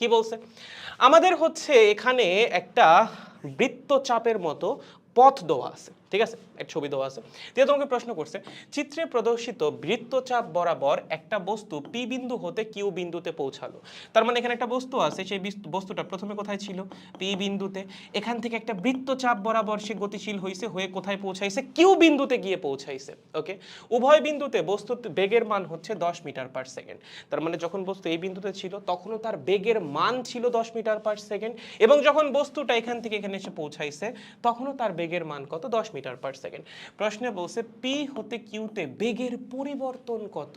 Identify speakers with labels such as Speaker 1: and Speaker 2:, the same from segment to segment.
Speaker 1: কি বলছে? আমাদের হচ্ছে এখানে একটা বৃত্তচাপের মতো পথ দেওয়া আছে। ঠিক আছে? একটা ছবি দেওয়া আছে। দিয়ে তোমাকে প্রশ্ন করছে, চিত্রে প্রদর্শিত বৃত্তচাপ বরাবর একটা বস্তু পি বিন্দু হতে কিউ বিন্দুতে পৌঁছালো। তার মানে এখানে একটা বস্তু আছে, সেই বিস- বস্তুটা প্রথমে কোথায় ছিল? পি বিন্দুতে। এখান থেকে একটা বৃত্তচাপ বরাবর সে গতিশীল হয়েছে হয়ে কোথায় পৌঁছাইছে? কিউ বিন্দুতে গিয়ে পৌঁছাইছে ওকে উভয় বিন্দুতে বস্তুর বেগের মান হচ্ছে দশ মিটার পার সেকেন্ড তার মানে যখন বস্তু এই বিন্দুতে ছিল, তখনও তার বেগের মান ছিল দশ মিটার পার সেকেন্ড এবং যখন বস্তুটা এখান থেকে এখানে এসে পৌঁছাইছে, তখনও তার বেগের মান কত? দশ মিটার। Per second. প্রশ্নে বলছে পি হতে কিউতে বেগের পরিবর্তন কত?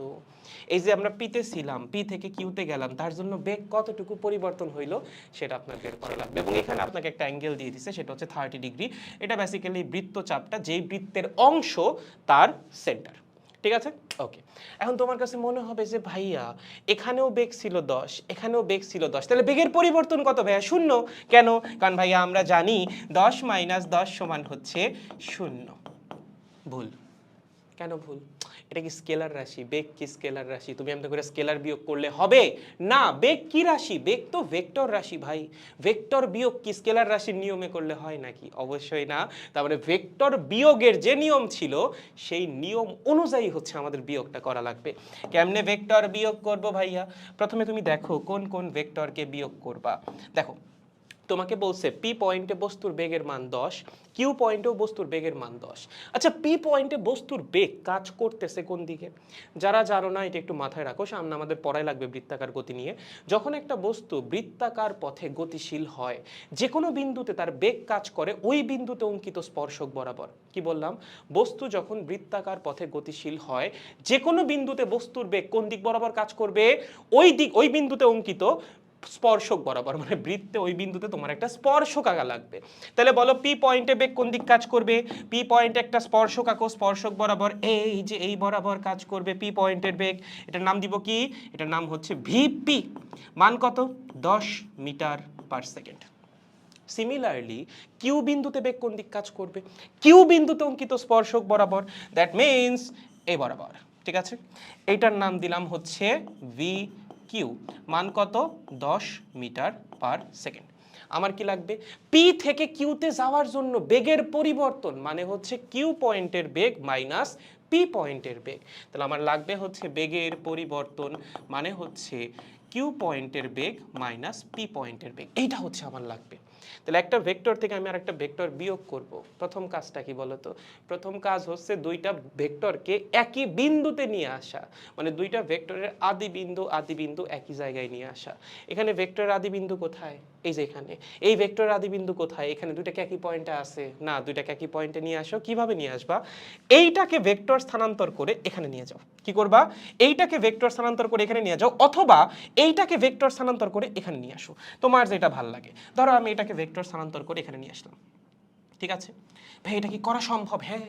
Speaker 1: এই যে আমরা পিতে ছিলাম পি থেকে কিউতে গেলাম, তার জন্য বেগ কতটুকু পরিবর্তন হইল সেটা আপনার বের করা লাগবে। এবং এখানে আপনাকে একটা অ্যাঙ্গেল দিয়ে দিছে, সেটা হচ্ছে থার্টি ডিগ্রি এটা বেসিক্যালি বৃত্তচাপটা, যেই বৃত্তের অংশ তার সেন্টার ঠিক আছে? ওকে এখন তোমার কাছে মনে হবে যে, ভাইয়া, এখানেও বেগ ছিল দশ, এখানেও বেগ ছিল দশ। তাহলে বেগের পরিবর্তন কত, ভাইয়া? শূন্য। কেন? কারণ, ভাইয়া, আমরা জানি দশ মাইনাস দশ সমান হচ্ছে শূন্য। ভুল। কেন ভুল? এটা কি স্কেলার রাশি বেগ কি স্কেলার রাশি, তুমি এমনি করে স্কেলার বিয়োগ করলে হবে? না, বেগ কি রাশি? বেগ তো ভেক্টর রাশি ভাই। ভেক্টর বিয়োগ কি স্কেলার রাশির নিয়মে করলে হয় নাকি? অবশ্যই না। তারপরে ভেক্টর বিয়োগের যে নিয়ম ছিল, সেই নিয়ম অনুযায়ী হচ্ছে আমাদের বিয়োগটা করা লাগবে। কেমনে ভেক্টর বিয়োগ করব ভাইয়া? প্রথমে তুমি দেখো কোন কোন ভেক্টরকে বিয়োগ করবা। দেখো তোমাকে বলছে পি পয়েন্টে বস্তুর বেগের মান দশ কিউ পয়েন্টেও বস্তুর বেগের মান দশ। আচ্ছা পি পয়েন্টে বস্তুর বেগ কাজ করতেছে কোন দিকে? যারা জানো না, এটা একটু মাথায় রাখো, সামনে আমাদের পড়াই লাগবে বৃত্তাকার গতি নিয়ে। যখন একটা বস্তু বৃত্তাকার পথে গতিশীল হয় যে কোনো বিন্দুতে তার বেগ কাজ করে, ওই বিন্দুতে অঙ্কিত স্পর্শক বরাবর। কি বললাম? বস্তু যখন বৃত্তাকার পথে গতিশীল হয় যে কোনো বিন্দুতে বস্তুর বেগ কোন দিক বরাবর কাজ করবে? ওই দিক, ওই বিন্দুতে অঙ্কিত স্পর্শক বরাবর মানে বৃত্তে ওই বিন্দুতে তোমার একটা স্পর্শক আঁকা লাগবে। তাহলে বলো পি পয়েন্টে বেগ কোন দিক কাজ করবে? পি পয়েন্টে একটা স্পর্শক আঁকো, স্পর্শক বরাবর এই যে এই বরাবর কাজ করবে পি পয়েন্টের বেগ। এটার নাম দিব কি? এটার নাম হচ্ছে ভিপি মান কত? দশ metre per second similarly Q বিন্দুতে বেগ কোন দিক কাজ করবে? কিউ বিন্দুতে অঙ্কিত স্পর্শক বরাবর। দ্যাট মিন্স এ বরাবর। ঠিক আছে? এইটার নাম দিলাম হচ্ছে ভি কিউ, মান কত? দশ মিটার পার সেকেন্ড। আমার কি লাগবে? পি থেকে কিউতে যাওয়ার জন্য বেগের পরিবর্তন মানে হচ্ছে কিউ পয়েন্টের বেগ মাইনাস পি পয়েন্টের বেগ। তাহলে আমার লাগবে হচ্ছে বেগের পরিবর্তন মানে হচ্ছে কিউ পয়েন্টের বেগ মাইনাস পি পয়েন্টের বেগ। এইটা হচ্ছে আমার লাগবে। তাহলে একটা ভেক্টর থেকে আমি আর একটা ভেক্টর বিয়োগ করব। প্রথম কাজটা কি বলতো? প্রথম কাজ হচ্ছে দুইটা ভেক্টরকে একই বিন্দুতে নিয়ে আসা। মানে দুইটা ভেক্টরের আদি বিন্দু আদি বিন্দু একই জায়গায় নিয়ে আসা। এখানে ভেক্টরের আদি বিন্দু কোথায়? এই যে এখানে। এই ভেক্টরের আদি বিন্দু কোথায়? এখানে দুইটাকে একই পয়েন্টে আছে। না, দুইটাকে একই পয়েন্টে নিয়ে আসো। কীভাবে নিয়ে আসবা? এইটাকে ভেক্টর স্থানান্তর করে এখানে নিয়ে যাও। কি করবা? এইটাকে ভেক্টর স্থানান্তর করে এখানে নিয়ে যাও। অথবা এইটাকে ভেক্টর স্থানান্তর করে এখানে নিয়ে আসো। তোমার যেটা ভালো লাগে। ধরো আমি এটাকে ভেক্টর স্থানান্তর করে এখানে নিয়ে আসলাম। ঠিক আছে? ভাই এটা কি করা সম্ভব? হ্যাঁ।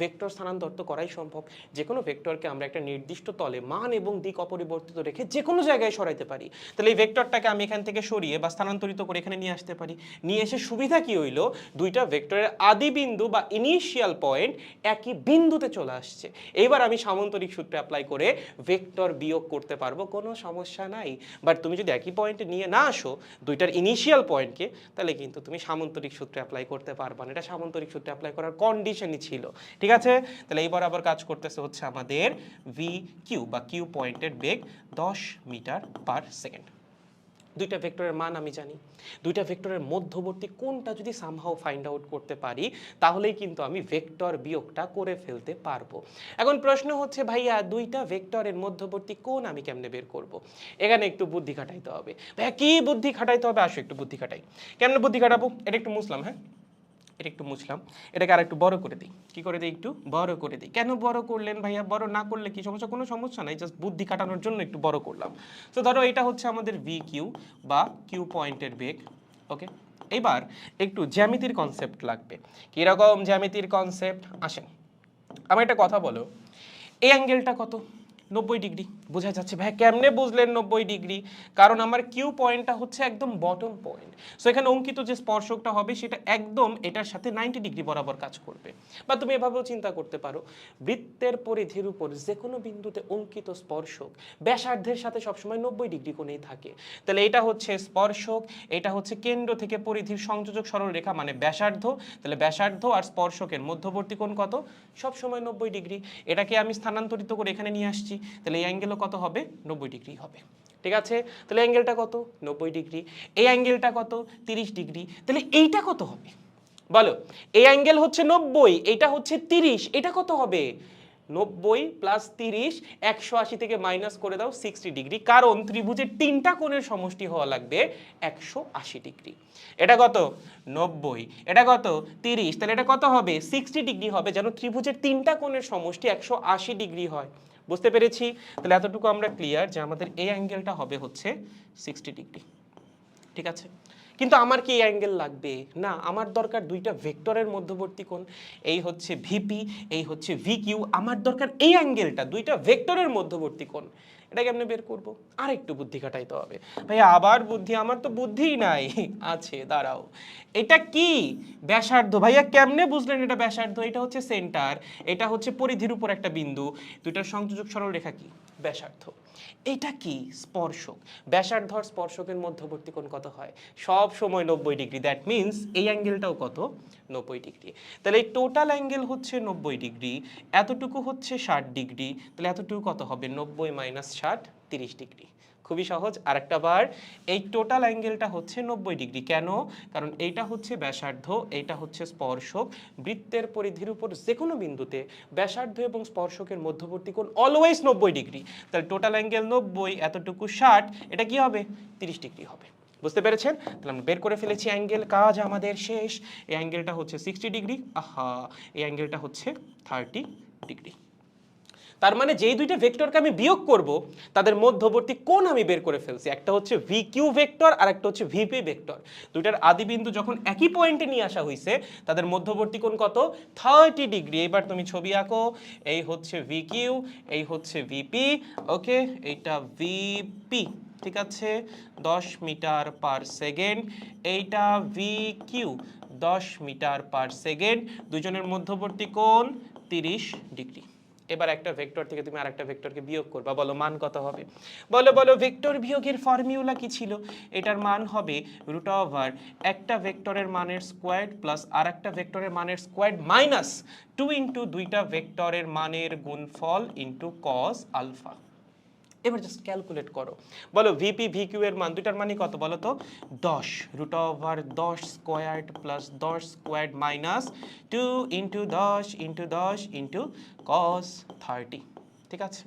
Speaker 1: ভেক্টর স্থানান্তর তো করাই সম্ভব। যে কোনো ভেক্টরকে আমরা একটা নির্দিষ্ট তলে মান এবং দিক অপরিবর্তিত রেখে যে কোনো জায়গায় সরাইতে পারি। তাহলে এই ভেক্টরটাকে আমি এখান থেকে সরিয়ে বা স্থানান্তরিত করে এখানে নিয়ে আসতে পারি। নিয়ে এসে সুবিধা কি হইল? দুইটা ভেক্টরের আদি বিন্দু বা ইনিশিয়াল পয়েন্ট একই বিন্দুতে চলে আসছে। এইবার আমি সামন্তরিক সূত্রে অ্যাপ্লাই করে ভেক্টর বিয়োগ করতে পারব, কোনো সমস্যা নাই। বাট তুমি যদি একই পয়েন্টে নিয়ে না আসো, দুইটার ইনিশিয়াল পয়েন্টকে তাহলে কিন্তু তুমি সামন্তরিক সূত্রে অ্যাপ্লাই করতে পারবা না। এটা সামন্তরিক সূত্রে অ্যাপ্লাই করার কন্ডিশনই ছিল। ঠিক আছে? তাহলে এই বরাবর কাজ করতেছে হচ্ছে আমাদের ভি কিউ বা কিউ পয়েন্টের বেগ দশ মিটার পার সেকেন্ড দুইটা ভেক্টরের মান আমি জানি। দুইটা ভেক্টরের মধ্যবর্তী কোনটা যদি সামহাও ফাইন্ড আউট করতে পারি, তাহলেই কিন্তু আমি ভেক্টর বিয়োগটা করে ফেলতে পারব। এখন প্রশ্ন হচ্ছে, ভাইয়া, দুইটা ভেক্টরের মধ্যবর্তী কোন আমি কেমনে বের করব? এখানে একটু বুদ্ধি খাটাইতে হবে। ভাইয়া, কি বুদ্ধি খাটাইতে হবে? আসো, একটু বুদ্ধি খাটাই। কেমনে বুদ্ধি খাটাবো? এটা একটু মুসলাম হ্যাঁ? এটা একটু মুছলাম। এটাকে আর একটু বড় করে দিই। কি করে দিই একটু? বড় করে দিই। কেন বড় করলেন ভাইয়া? বড় না করলে কি সমস্যা? কোনো সমস্যা নাই জাস্ট বুদ্ধি কাটানোর জন্য একটু বড় করলাম। তো ধরো এটা হচ্ছে আমাদের ভি কিউ বা কিউ পয়েন্টের বেগ ওকে এবার একটু জ্যামিতির কনসেপ্ট লাগবে। কীরকম জ্যামিতির কনসেপ্ট আসেন আমার একটা কথা বলো। এই অ্যাঙ্গেলটা কত? নব্বই ডিগ্রি। বোঝা যাচ্ছে, ভাই, কেমনে বুঝলেন নব্বই ডিগ্রি? কারণ আমার কিউ পয়েন্টটা হচ্ছে একদম বটম পয়েন্ট সো এখানে অঙ্কিত যে স্পর্শকটা হবে, সেটা একদম এটার সাথে নাইনটি ডিগ্রি বরাবর কাজ করবে। বা তুমি এভাবেও চিন্তা করতে পারো, বৃত্তের পরিধির উপর যে কোনো বিন্দুতে অঙ্কিত স্পর্শক ব্যাসার্ধের সাথে সবসময় নব্বই ডিগ্রি কোণেই থাকে। তাহলে এটা হচ্ছে স্পর্শক, এটা হচ্ছে কেন্দ্র থেকে পরিধির সংযোজক সরলরেখা মানে ব্যাসার্ধ। তাহলে ব্যাসার্ধ আর স্পর্শকের মধ্যবর্তী কোণ কত? সব সময় নব্বই ডিগ্রি। এটাকে আমি স্থানান্তরিত করে এখানে নিয়ে আসছি। তাহলে এই অ্যাঙ্গেলও কত হবে? নব্বই ডিগ্রি হবে। ঠিক আছে? তাহলে অ্যাঙ্গেলটা কত? নব্বই ডিগ্রি এই অ্যাঙ্গেলটা কত? তিরিশ ডিগ্রি তাহলে এইটা কত হবে? বলো, এই অ্যাঙ্গেল হচ্ছে নব্বই এটা হচ্ছে তিরিশ, এটা কত হবে? নব্বই প্লাস তিরিশ, একশো আশি থেকে মাইনাস করে দাও সিক্সটি ডিগ্রি কারণ ত্রিভুজের তিনটা কোণের সমষ্টি হওয়া লাগবে একশো আশি ডিগ্রি এটা কত? নব্বই। এটা কত? তিরিশ। তাহলে এটা কত হবে? সিক্সটি ডিগ্রি হবে। যেন ত্রিভুজের তিনটা কোণের সমষ্টি একশো আশি ডিগ্রি হয়। বুঝতে পেরেছি? তাহলে এতটুকু আমরা ক্লিয়ার যে আমাদের এই অ্যাঙ্গেলটা হবে হচ্ছে সিক্সটি ডিগ্রি ঠিক আছে? কিন্তু আমার কি অ্যাঙ্গেল লাগবে? না, আমার দরকার দুইটা ভেক্টরের মধ্যবর্তী কোণ, এই হচ্ছে ভিপি এই হচ্ছে ভিকিউ আমার দরকার এই অ্যাঙ্গেলটা দুইটা ভেক্টরের মধ্যবর্তী কোণ। এটা কেমনে বের করব। আর একটু বুদ্ধি খাটাইতে হবে। ভাই আবার বুদ্ধি? আমার তো বুদ্ধিই নাই। আছে, দাঁড়াও। এটা কি? ব্যাসার্ধ। ভাইয়া, কেমনে বুঝলেন এটা ব্যাসার্ধ? এটা হচ্ছে সেন্টার, এটা হচ্ছে পরিধির উপর একটা বিন্দু। দুইটার সংযোজক সরলরেখা কি? ব্যাসার্ধ। এটা কি? স্পর্শক। ব্যাসার্ধ আর স্পর্শকের মধ্যবর্তী কোণ কত হয়? সব সময় নব্বই ডিগ্রি। দ্যাট মিন্স এই অ্যাঙ্গেলটাও কত? নব্বই ডিগ্রি। তাহলে এই টোটাল অ্যাঙ্গেল হচ্ছে নব্বই ডিগ্রি। এতটুকু হচ্ছে ষাট ডিগ্রি। তাহলে এতটুকু কত হবে? নব্বই মাইনাস ষাট, তিরিশ ডিগ্রি। খুবই সহজ। আরেকটা বার, এই টোটাল অ্যাঙ্গেলটা হচ্ছে নব্বই ডিগ্রি। কেন? কারণ এইটা হচ্ছে ব্যাসার্ধ, এইটা হচ্ছে স্পর্শক। বৃত্তের পরিধির উপর যে কোনো বিন্দুতে ব্যাসার্ধ এবং স্পর্শকের মধ্যবর্তী কোণ অলওয়েজ নব্বই ডিগ্রি। তাহলে টোটাল অ্যাঙ্গেল নব্বই, এতটুকু ষাট, এটা কি হবে? তিরিশ ডিগ্রি হবে। বুঝতে পেরেছেন? তাহলে আমরা বের করে ফেলেছি অ্যাঙ্গেল কাজ আমাদের শেষ। এই অ্যাঙ্গেলটা হচ্ছে সিক্সটি ডিগ্রি। আহা! এই অ্যাঙ্গেলটা হচ্ছে থার্টি ডিগ্রি। তার মানে যেই দুইটা ভেক্টরকে আমি বিয়োগ করব, তাদের মধ্যবর্তী কোণ আমি বের করে ফেলছি। একটা হচ্ছে ভি কিউ ভেক্টর আর একটা হচ্ছে ভিপি ভেক্টর। দুইটার আদি বিন্দু যখন একই পয়েন্টে নিয়ে আসা হয়েছে তাদের মধ্যবর্তী কোণ কত? থার্টি ডিগ্রি এবার তুমি ছবি আঁকো, এই হচ্ছে ভি কিউ এই হচ্ছে ভিপি ওকে এইটা ভিপি ঠিক আছে? দশ মিটার পার সেকেন্ড, এইটা ভি কিউ দশ মিটার পার সেকেন্ড। দুজনের মধ্যবর্তী কোণ তিরিশ ডিগ্রি। এবার একটা ভেক্টর থেকে তুমি আরেকটা ভেক্টরকে বিয়োগ করবা। বলো, মান কত হবে? বলো বলো ভেক্টর বিয়োগের ফর্মুলা কি ছিল? এটার মান হবে রুট ওভার একটা ভেক্টরের মানের স্কোয়ার্ড প্লাস আর একটা ভেক্টরের মানের স্কোয়ার্ড মাইনাস টু ইন্টু দুইটা ভেক্টরের মানের গুণফল ইন্টু কস আলফা এবার জাস্ট ক্যালকুলেট করো। বলো ভিপি ভিকিউ এর মান দুইটার মানই কত বলো তো? দশ রুট ওভার দশ স্কোয়ার্ড প্লাস দশ স্কোয়ার্ড মাইনাস টু ইন্টু দশ ইন্টু দশ ইন্টু কস থার্টি ঠিক আছে?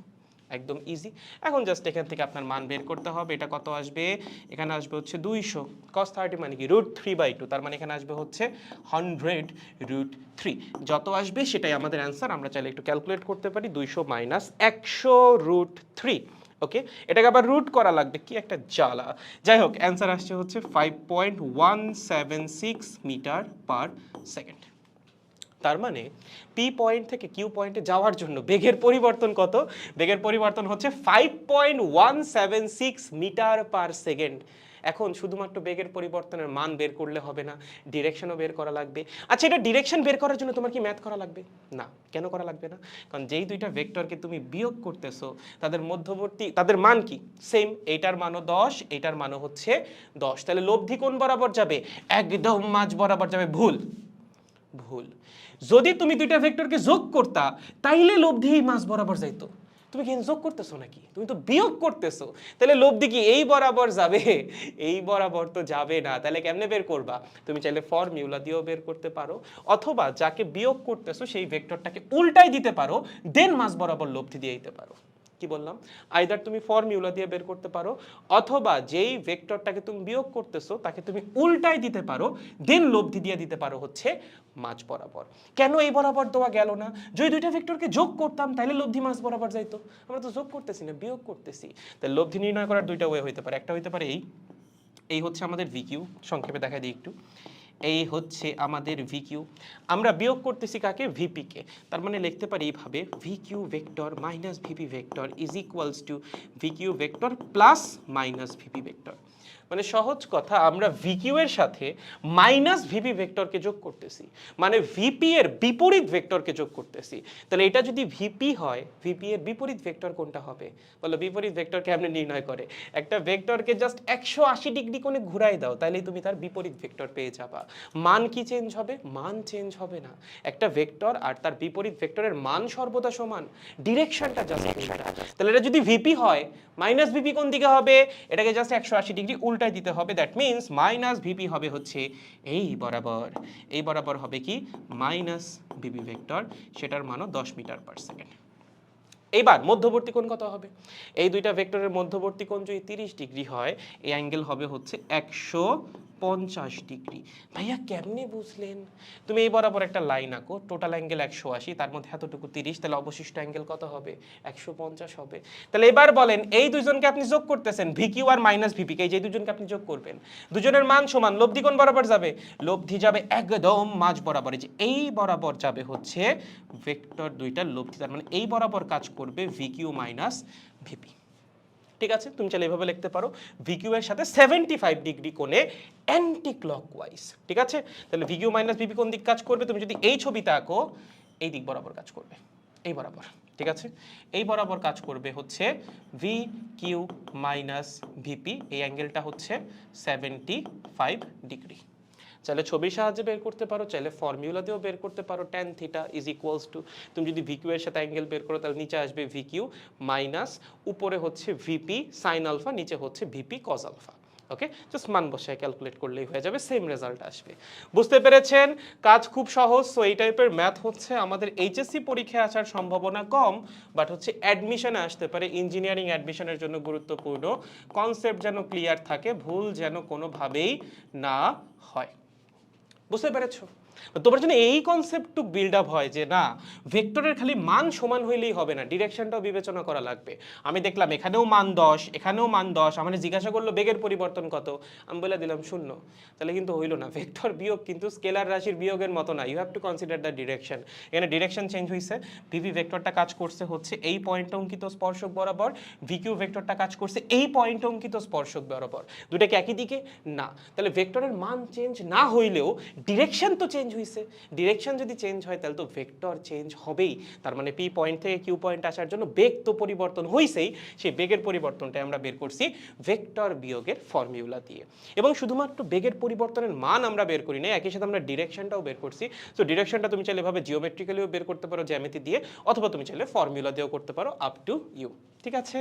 Speaker 1: একদম ইজি এখন জাস্ট এখান থেকে আপনার মান বের করতে হবে। এটা কত আসবে? এখানে আসবে হচ্ছে দুইশো। কস থার্টি মানে কি? রুট থ্রি বাই টু তার মানে এখানে আসবে হচ্ছে হান্ড্রেড রুট থ্রি যত আসবে সেটাই আমাদের অ্যান্সার আমরা চাইলে একটু ক্যালকুলেট করতে পারি। দুইশো মাইনাস একশো রুট থ্রি ওকে এটাকে আবার রুট করা লাগবে কি একটা জ্বালা। যাই হোক অ্যান্সার আসছে হচ্ছে five point one seven six metre per second তার মানে পি পয়েন্ট থেকে কিউ পয়েন্টে যাওয়ার জন্য বেগের পরিবর্তন কত? বেগের পরিবর্তন হচ্ছে five point one seven six metre per second এখন শুধুমাত্র বেগের পরিবর্তনের মান বের করলে হবে না ডিরেকশনও বের করা লাগবে। আচ্ছা এটা ডিরেকশন বের করার জন্য তোমার কি ম্যাথ করা লাগবে? না, কেন করা লাগবে না? কারণ যেই দুইটা ভেক্টরকে তুমি বিয়োগ করতেছো, তাদের মধ্যবর্তী, তাদের মান কি? সেম এইটার মানও দশ, এইটার মানও হচ্ছে দশ। তাহলে লব্ধি কোন বরাবর যাবে? একদম মাঝ বরাবর যাবে, ভুল। ভুল। যদি তুমি দুইটা ভেক্টরকে যোগ করতা, তাইলে লব্ধি মাস বরাবর যাইতো। তুমি কি করতেছো নাকি? তুমি তো বিয়োগ করতেছো। তাহলে লব্ধি কি এই বরাবর যাবে? এই বরাবর তো যাবে না। তাহলে কেমনে বের করবা? তুমি চাইলে ফর্মিউলা দিয়েও বের করতে পারো। অথবা যাকে বিয়োগ করতেছো, সেই ভেক্টরটাকে উল্টাই দিতে পারো। দেন মাস বরাবর লব্ধি দিয়ে দিতে পারো। কি বললাম? আইদার তুমি ফর্মিউলা দিয়ে বের করতে পারো, অথবা যেই ভেক্টরটাকে তুমি বিয়োগ করতেছো, তাকে তুমি উল্টাই দিতে পারো দেন লব্ধি দিয়ে দিতে পারো হচ্ছে মাঝ বরাবর। কেন এই বরাবর দেওয়া গেল না? যদি দুইটা ভেক্টরকে যোগ করতাম, তাহলে লব্ধি মাঝ বরাবর যাইতো। আমরা তো যোগ করতেছি না, বিয়োগ করতেছি। তাহলে লব্ধি নির্ণয় করার দুইটা ওয়ে হইতে পারে। একটা হইতে পারে এই। এই হচ্ছে আমাদের ভিকিউ সংক্ষেপে দেখা দিই একটু। এই হচ্ছে আমাদের ভিকিউ আমরা বিয়োগ করতেছি কাকে? ভিপিকে তার মানে লিখতে পারি এইভাবে VQ vector minus VP vector is equals to VQ vector plus minus VP vector মানে সহজ কথা, আমরা ভিকিউ এর সাথে মাইনাস ভিপি ভেক্টরকে যোগ করতেছি। মানে ভিপি এর বিপরীত ভেক্টরকে যোগ করতেছি। তাহলে এটা যদি ভিপি হয় ভিপি এর বিপরীত ভেক্টর কোনটা হবে? বলো, বিপরীত ভেক্টর কেমনে নির্ণয় করে। একটা ভেক্টরকে জাস্ট একশো আশি ডিগ্রি কোণে ঘুরাই দাও, তাহলেই তুমি তার বিপরীত ভেক্টর পেয়ে যাবা। মান কি চেঞ্জ হবে? মান চেঞ্জ হবে না। একটা ভেক্টর আর তার বিপরীত ভেক্টরের মান সর্বদা সমান। ডিরেকশনটা জাস্ট তাহলে এটা যদি ভিপি হয় মাইনাস ভিপি কোন দিকে হবে? এটাকে জাস্ট একশো আশি ডিগ্রি উল্টায় দিতে হবে। দ্যাট মিনস মাইনাস ভিপি হবে হচ্ছে এই বরাবর। এই বরাবর হবে কি? মাইনাস ভিপি ভেক্টর সেটার মানও দশ মিটার পার সেকেন্ড এইবার মধ্যবর্তী কোণ কত হবে? এই দুইটা ভেক্টরের মধ্যবর্তী কোণ যদি তিরিশ ডিগ্রি হয়, এই অ্যাঙ্গেল হবে হচ্ছে একশো পঞ্চাশ ডিগ্রি। ভাইয়া কেমনে বুঝলেন? তুমি এই বরাবর একটা লাইন আঁকো টোটাল অ্যাঙ্গেল একশো আশি, তার মধ্যে এতটুকু তিরিশ, তাহলে অবশিষ্ট অ্যাঙ্গেল কত হবে? একশো পঞ্চাশ হবে। তাহলে এবার বলেন, এই দুজনকে আপনি যোগ করতেছেন ভিকিউ আর মাইনাস ভিপিকে এই যে দুজনকে আপনি যোগ করবেন, দুজনের মান সমান, লব্ধি কোন বরাবর যাবে? লব্ধি যাবে একদম মাঝ বরাবর যে এই বরাবর যাবে হচ্ছে ভেক্টর দুইটার লব্ধি, তার মানে এই বরাবর কাজ করবে ভিকিউ মাইনাস ভিপি ঠিক আছে? তুমি চাইলে এভাবে লিখতে পারো। ভিকিউ এর সাথে সেভেন্টি ফাইভ ডিগ্রি কোণে অ্যান্টি ক্লকওয়াইজ ঠিক আছে? তাহলে ভিকিউ মাইনাস ভিপি কোন দিক কাজ করবে? তুমি যদি এই ছবিতে আঁকো এই দিক বরাবর কাজ করবে। এই বরাবর, ঠিক আছে? এই বরাবর কাজ করবে হচ্ছে ভি কিউ মাইনাস ভিপি এই অ্যাঙ্গেলটা হচ্ছে সেভেন্টি ফাইভ ডিগ্রি চাইলে ছবির সাহায্যে বের করতে পারো, চাইলে ফর্মুলা দিয়েও বের করতে পারো tan theta is equals to তুমি যদি ভিকিউ এর সাথে অ্যাঙ্গেল বের করো, তাহলে নিচে আসবে ভিকিউ মাইনাস উপরে হচ্ছে ভিপি সাইন আলফা নিচে হচ্ছে VP cos alpha okay just মান বসায় ক্যালকুলেট করলেই হয়ে যাবে সেম রেজাল্ট আসবে। বুঝতে পেরেছেন? কাজ খুব সহজ সো এই টাইপের ম্যাথ হচ্ছে আমাদের এইচএসসি পরীক্ষায় আসার সম্ভাবনা কম বাট হচ্ছে অ্যাডমিশনে আসতে পারে ইঞ্জিনিয়ারিং অ্যাডমিশনের জন্য গুরুত্বপূর্ণ। কনসেপ্ট যেন ক্লিয়ার থাকে, ভুল যেন কোনোভাবেই না হয়। বুঝতে পেরেছ? তোমার জন্য এই কনসেপ্ট বিল্ড আপ হয় যে না ভেক্টরের খালি মান সমান হইলেই হবে না ডিরেকশনটাও বিবেচনা করা লাগবে। আমি দেখলাম এখানেও মান দশ, এখানেও মান দশ আমার জিজ্ঞাসা করল বেগের পরিবর্তন কত? আমি বলে দিলাম শূন্য। তাহলে কিন্তু হইল না ভেক্টর বিয়োগ কিন্তু স্কেলার রাশির বিয়োগের মতো না you have to consider the direction এখানে ডিরেকশন চেঞ্জ হয়েছে ভিভি ভেক্টরটা কাজ করছে হচ্ছে এই পয়েন্ট অঙ্কিত স্পর্শক বরাবর ভিকিউ ভেক্টরটা কাজ করছে এই পয়েন্ট অঙ্কিত স্পর্শক বরাবর। দুটা কি একই দিকে? না। তাহলে ভেক্টরের মান চেঞ্জ না হইলেও ডিরেকশন তো চেঞ্জ হয়েছে ডিরেকশন যদি চেঞ্জ হয়, তাহলে তো ভেক্টর চেঞ্জ হবেই। তার মানে পি পয়েন্ট থেকে কিউ পয়েন্ট আসার জন্য বেগ তো পরিবর্তন হয়েছেই সেই বেগের পরিবর্তনটা আমরা বের করছি ভেক্টর বিয়োগের ফর্মুলা দিয়ে। এবং শুধুমাত্র বেগের পরিবর্তনের মান আমরা বের করি না, একই সাথে আমরা ডিরেকশনটাও বের করছি। তো ডিরেকশনটা তুমি চাইলে এভাবে জিওমেট্রিক্যালিও বের করতে পারো, জ্যামিতি দিয়ে, অথবা তুমি চাইলে ফর্মুলা দিয়েও করতে পারো আপ টু ইউ ঠিক আছে?